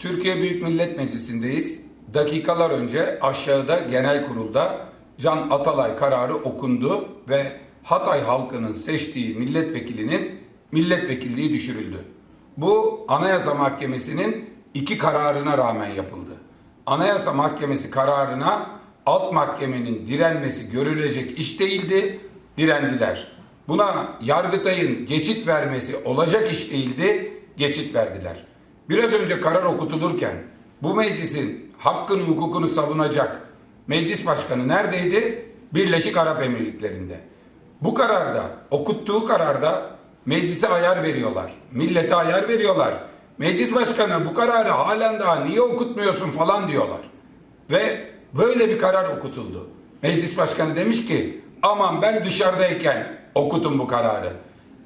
Türkiye Büyük Millet Meclisi'ndeyiz. Dakikalar önce aşağıda genel kurulda Can Atalay kararı okundu ve Hatay halkının seçtiği milletvekilinin milletvekilliği düşürüldü. Bu Anayasa Mahkemesi'nin iki kararına rağmen yapıldı. Anayasa Mahkemesi kararına alt mahkemenin direnmesi görülecek iş değildi, direndiler. Buna Yargıtay'ın geçit vermesi olacak iş değildi, geçit verdiler. Biraz önce karar okutulurken bu meclisin hakkını hukukunu savunacak meclis başkanı neredeydi? Birleşik Arap Emirlikleri'nde. Bu kararda, okuttuğu kararda meclise ayar veriyorlar. Millete ayar veriyorlar. Meclis başkanı bu kararı halen daha niye okutmuyorsun falan diyorlar. Ve böyle bir karar okutuldu. Meclis başkanı demiş ki aman ben dışarıdayken okutun bu kararı.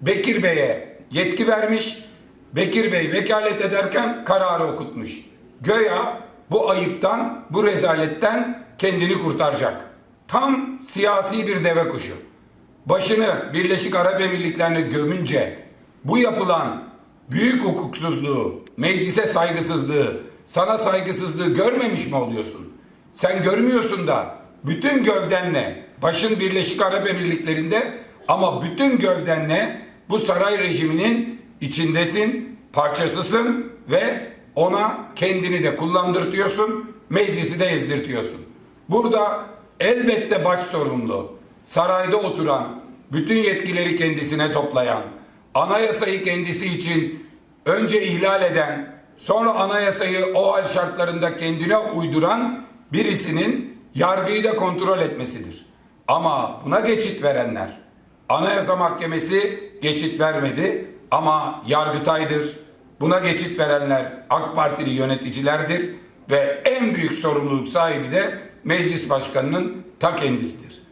Bekir Bey'e yetki vermiş. Bekir Bey vekalet ederken kararı okutmuş. Göya bu ayıptan, bu rezaletten kendini kurtaracak. Tam siyasi bir deve kuşu. Başını Birleşik Arap Emirlikleri'ne gömünce bu yapılan büyük hukuksuzluğu, meclise saygısızlığı, sana saygısızlığı görmemiş mi oluyorsun? Sen görmüyorsun da bütün gövdenle başın Birleşik Arap Emirlikleri'nde ama bütün gövdenle bu saray rejiminin içindesin, parçasısın ve ona kendini de kullandırtıyorsun, meclisi de ezdirtiyorsun. Burada elbette baş sorumlu, sarayda oturan, bütün yetkileri kendisine toplayan, anayasayı kendisi için önce ihlal eden, sonra anayasayı o hal şartlarında kendine uyduran birisinin yargıyı da kontrol etmesidir. Ama buna geçit verenler, Anayasa Mahkemesi geçit vermedi ama Yargıtay'dır. Buna geçit verenler AK Partili yöneticilerdir ve en büyük sorumluluk sahibi de meclis başkanının ta kendisidir.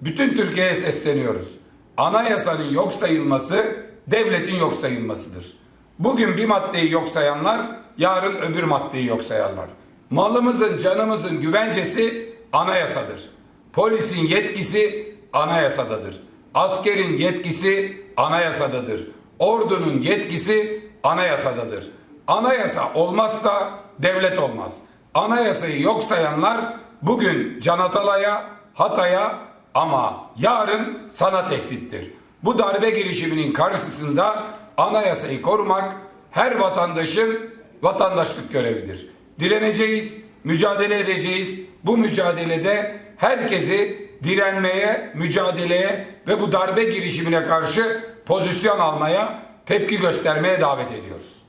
Bütün Türkiye'ye sesleniyoruz. Anayasanın yok sayılması devletin yok sayılmasıdır. Bugün bir maddeyi yok sayanlar yarın öbür maddeyi yok sayarlar. Malımızın, canımızın güvencesi anayasadır. Polisin yetkisi anayasadadır. Askerin yetkisi anayasadadır. Ordunun yetkisi anayasadadır. Anayasa olmazsa devlet olmaz. Anayasayı yok sayanlar bugün Can Atalay'a, Hatay'a ama yarın sana tehdittir. Bu darbe girişiminin karşısında anayasayı korumak her vatandaşın vatandaşlık görevidir. Direneceğiz, mücadele edeceğiz. Bu mücadelede herkesi direnmeye, mücadeleye ve bu darbe girişimine karşı pozisyon almaya, tepki göstermeye davet ediyoruz.